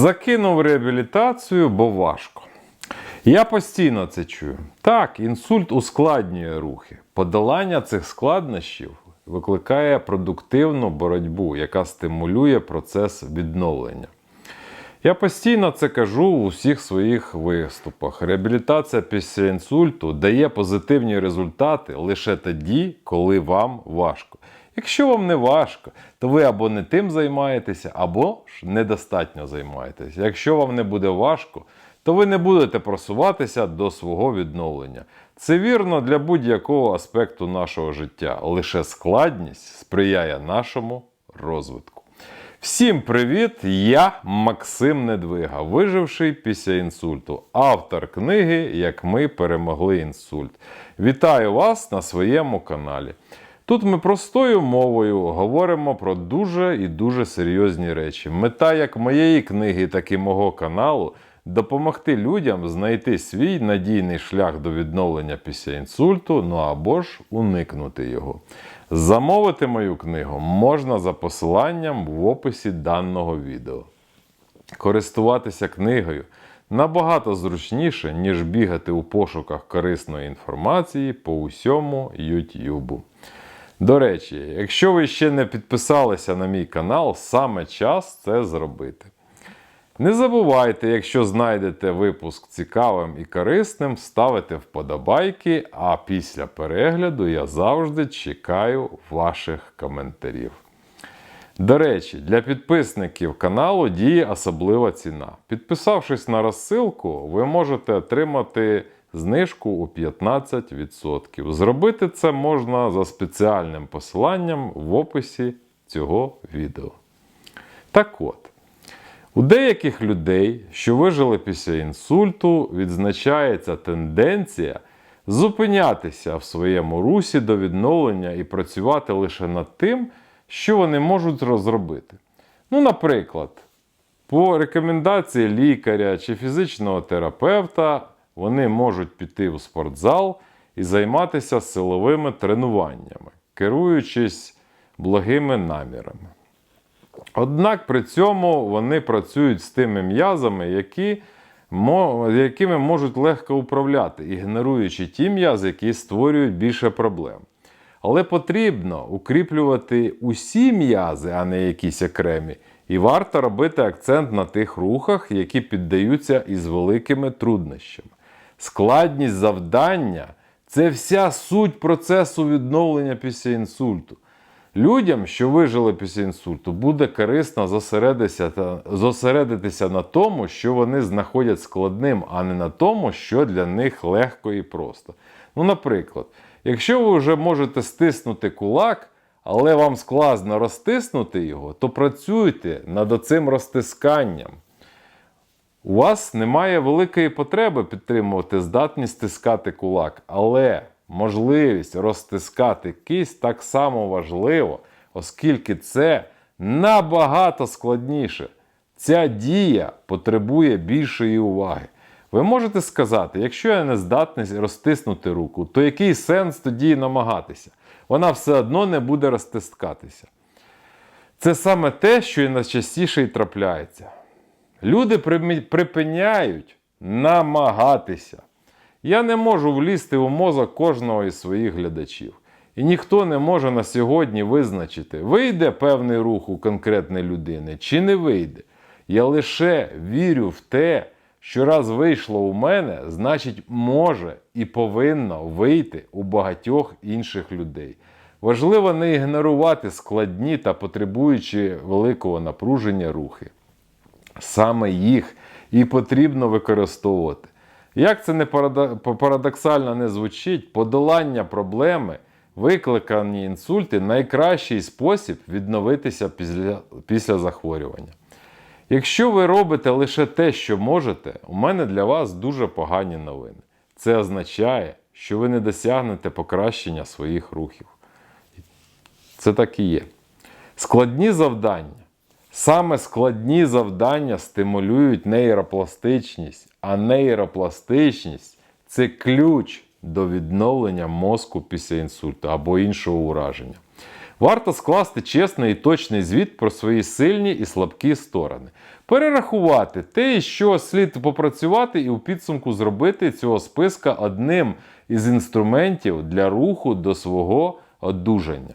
Закинув реабілітацію, бо важко. Я постійно це чую. Так, інсульт ускладнює рухи. Подолання цих складнощів викликає продуктивну боротьбу, яка стимулює процес відновлення. Я постійно це кажу у всіх своїх виступах. Реабілітація після інсульту дає позитивні результати лише тоді, коли вам важко. Якщо вам не важко, то ви або не тим займаєтеся, або ж недостатньо займаєтеся. Якщо вам не буде важко, то ви не будете просуватися до свого відновлення. Це вірно для будь-якого аспекту нашого життя. Лише складність сприяє нашому розвитку. Всім привіт! Я Максим Недвига, виживший після інсульту, автор книги Як ми перемогли інсульт. Вітаю вас на своєму каналі. Тут ми простою мовою говоримо про дуже і дуже серйозні речі. Мета як моєї книги, так і мого каналу допомогти людям знайти свій надійний шлях до відновлення після інсульту, ну або ж уникнути його. Замовити мою книгу можна за посиланням в описі даного відео. Користуватися книгою набагато зручніше, ніж бігати у пошуках корисної інформації по усьому YouTube. До речі, якщо ви ще не підписалися на мій канал, саме час це зробити. Не забувайте, якщо знайдете випуск цікавим і корисним, ставити вподобайки, а після перегляду я завжди чекаю ваших коментарів. До речі, для підписників каналу діє особлива ціна. Підписавшись на розсилку, ви можете отримати знижку у 15%. Зробити це можна за спеціальним посиланням в описі цього відео. Так от. У деяких людей, що вижили після інсульту, відзначається тенденція зупинятися в своєму русі до відновлення і працювати лише над тим, що вони можуть розробити. Ну, наприклад, по рекомендації лікаря чи фізичного терапевта вони можуть піти в спортзал і займатися силовими тренуваннями, керуючись благими намірами. Однак при цьому вони працюють з тими м'язами, які, якими можуть легко управляти, ігноруючи ті м'язи, які створюють більше проблем. Але потрібно укріплювати усі м'язи, а не якісь окремі, і варто робити акцент на тих рухах, які піддаються із великими труднощами. Складність завдання це вся суть процесу відновлення після інсульту. Людям, що вижили після інсульту, буде корисно зосередитися, зосередитися на тому, що вони знаходять складним, а не на тому, що для них легко і просто. Ну, наприклад, якщо ви вже можете стиснути кулак, але вам складно розтиснути його, то працюйте над оцим розтисканням. У вас немає великої потреби підтримувати здатність стискати кулак, але можливість розтискати кисть так само важливо, оскільки це набагато складніше. Ця дія потребує більшої уваги. Ви можете сказати, якщо я не здатний розтиснути руку, то який сенс тоді намагатися? Вона все одно не буде розтискатися. Це саме те, що і найчастіше і трапляється. Люди припиняють намагатися. Я не можу влізти у мозок кожного із своїх глядачів. І ніхто не може на сьогодні визначити, вийде певний рух у конкретної людини чи не вийде. Я лише вірю в те, що раз вийшло у мене, значить може і повинно вийти у багатьох інших людей. Важливо не ігнорувати складні та потребуючі великого напруження рухи. Саме їх і потрібно використовувати. Як це не парадоксально не звучить, подолання проблеми, викликані інсульти найкращий спосіб відновитися після, після захворювання. Якщо ви робите лише те, що можете, у мене для вас дуже погані новини. Це означає, що ви не досягнете покращення своїх рухів. Це так і є. Складні завдання. Саме складні завдання стимулюють нейропластичність, а нейропластичність це ключ до відновлення мозку після інсульту або іншого ураження. Варто скласти чесний і точний звіт про свої сильні і слабкі сторони, перерахувати те, що слід попрацювати, і у підсумку зробити цього списка одним із інструментів для руху до свого одужання.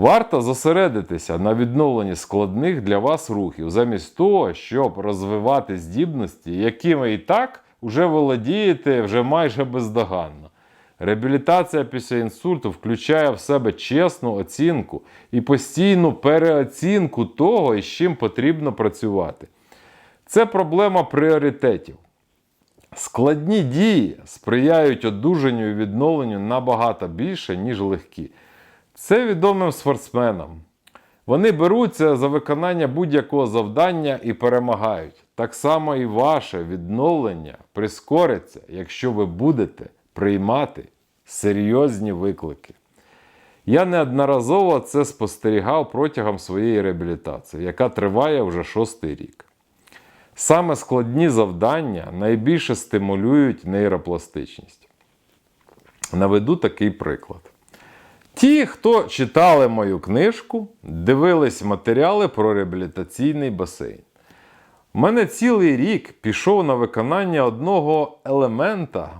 Варто зосередитися на відновленні складних для вас рухів, замість того, щоб розвивати здібності, якими і так вже володієте вже майже бездоганно. Реабілітація після інсульту включає в себе чесну оцінку і постійну переоцінку того, із чим потрібно працювати. Це проблема пріоритетів. Складні дії сприяють одужанню і відновленню набагато більше, ніж легкі. Це відомим спортсменам. Вони беруться за виконання будь-якого завдання і перемагають. Так само і ваше відновлення прискориться, якщо ви будете приймати серйозні виклики. Я неодноразово це спостерігав протягом своєї реабілітації, яка триває вже шостий рік. Саме складні завдання найбільше стимулюють нейропластичність. Наведу такий приклад. Ті, хто читали мою книжку, дивились матеріали про реабілітаційний басейн. У мене цілий рік пішов на виконання одного елемента.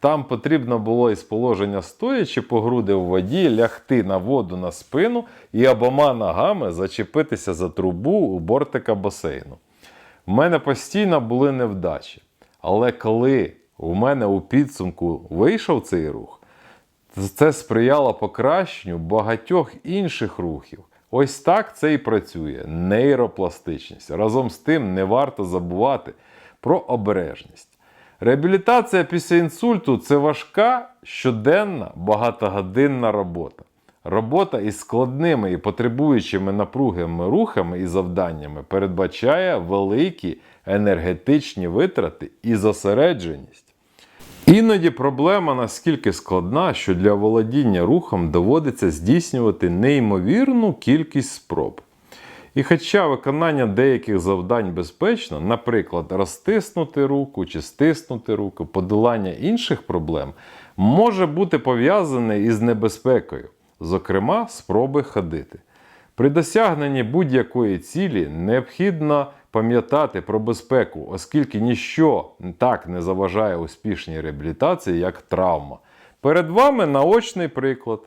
Там потрібно було із положення стоячи по груди в воді, лягти на воду на спину і обома ногами зачепитися за трубу у бортика басейну. У мене постійно були невдачі. Але коли у мене у підсумку вийшов цей рух, це сприяло покращенню багатьох інших рухів. Ось так це і працює нейропластичність. Разом з тим не варто забувати про обережність. Реабілітація після інсульту це важка, щоденна, багатогодинна робота. Робота із складними і потребуючими напругами рухами і завданнями передбачає великі енергетичні витрати і зосередженість. Іноді проблема настільки складна, що для володіння рухом доводиться здійснювати неймовірну кількість спроб. І хоча виконання деяких завдань безпечно, наприклад, розтиснути руку чи стиснути руку, подолання інших проблем може бути пов'язане із небезпекою, зокрема, спроби ходити. При досягненні будь-якої цілі необхідно пам'ятати про безпеку, оскільки ніщо так не заважає успішній реабілітації, як травма. Перед вами наочний приклад.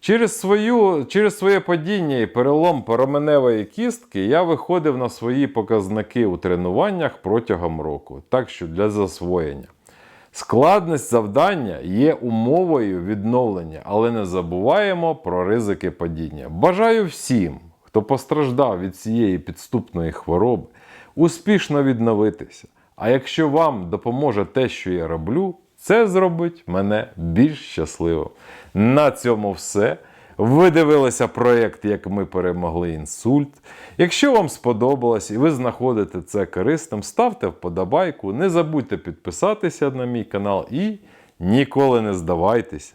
Через, свою, через своє падіння і перелом пороменевої кістки я виходив на свої показники у тренуваннях протягом року, так що для засвоєння. Складність завдання є умовою відновлення, але не забуваємо про ризики падіння. Бажаю всім, хто постраждав від цієї підступної хвороби, успішно відновитися. А якщо вам допоможе те, що я роблю, це зробить мене більш щасливим. На цьому все. Ви дивилися проєкт, як ми перемогли інсульт. Якщо вам сподобалось і ви знаходите це корисним, ставте вподобайку, не забудьте підписатися на мій канал і ніколи не здавайтеся.